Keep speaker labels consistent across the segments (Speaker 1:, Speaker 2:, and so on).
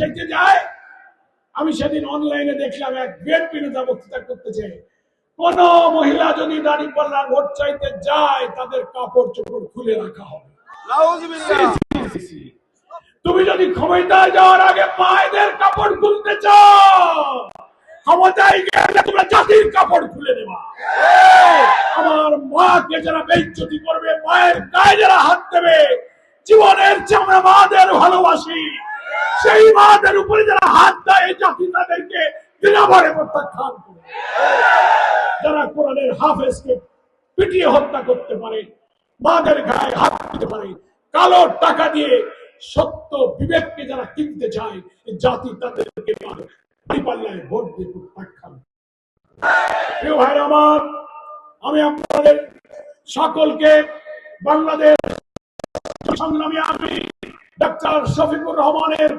Speaker 1: চাইতে যায়। আমি সেদিন অনলাইনে দেখলাম এক বিএনপি নেতা বক্তৃতা করতেছে। কোন মহিলা যদি দাড়ি পাল্লা ভোট চাইতে যায় তাদের কাপড় চোপড় খুলে রাখা হবে। তুমি যদি ক্ষমতায় যাওয়ার আগে মায়েদের কাপড় খুলতে চাও ক্ষমতায় গেলে তোমরা জাতির কাপড় খুলে দেবা। আমার মাকে যারা বেইজ্জতি করবে মায়ের গায়ে যারা হাত দেবে জীবনের চেয়ে আমরা মাদের ভালোবাসি। সেই মাদের উপরে যারা হাত দেয়, এই জাতি তাদেরকে দিনাভরে প্রত্যাখ্যান করে। যারা কোরআনের হাফেজকে পিটিয়ে হত্যা করতে পারে, মাদের গায়ে হাত দিতে পারে, কালো টাকা দিয়ে সত্য বিবেককে যারা কিনতে চায় জাতি তাদেরকে পাল্লায় ভোট দিয়ে প্রত্যাখ্যান প্রিয় ভাইরা আমার, আমি আপনাদের সকলকে বাংলাদেশ সংগ্রামী আমি ডাক্তার শফিকুর রহমানের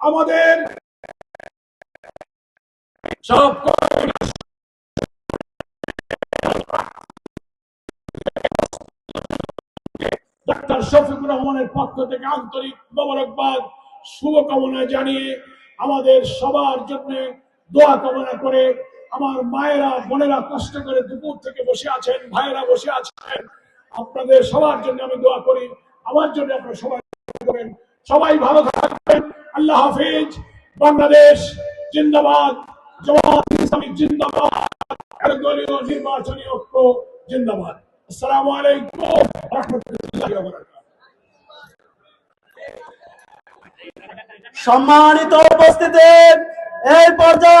Speaker 1: আমাদের সব ডাক্তার শফিকুর রহমানের পক্ষ থেকে আন্তরিক মোবারকবাদ, শুভকামনা জানিয়ে আমাদের সবার জন্য দোয়া কামনা করে আমার মায়েরা, বোনেরা কষ্ট করে দুপুর থেকে বসে আছেন, ভাইয়েরা বসে আছেন। আপনাদের সবার জন্য আমি দোয়া করি। আমার জন্য আপনারা সবাই দোয়া করবেন। সবাই ভালো থাকবেন। আল্লাহ হাফিজ। বাংলাদেশ জিন্দাবাদ। জওয়ান জিন্দাবাদ। দলীয় নির্বাচনী ঐক্য জিন্দাবাদ। আসসালামু আলাইকুম
Speaker 2: সম্মানিত উপস্থিতি, এই পর্যায়ে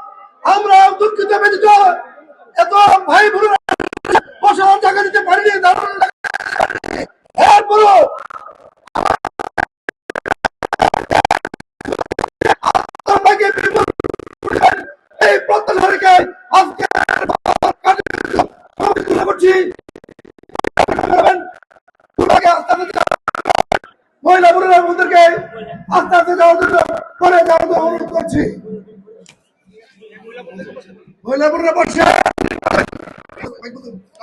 Speaker 3: আমরা দুঃখিত ব্যতীত এত ভাই বোনেরা বসার জায়গা দিতে পারিনি লাগে। এরপরও। এই প্রত্যাশা রেখে মহিলা বোনেরা বন্ধুদেরকে আস্তে আস্তে যাওয়ার জন্য করে যাওয়ার অনুরোধ করছি মহিলা বোনেরা বসে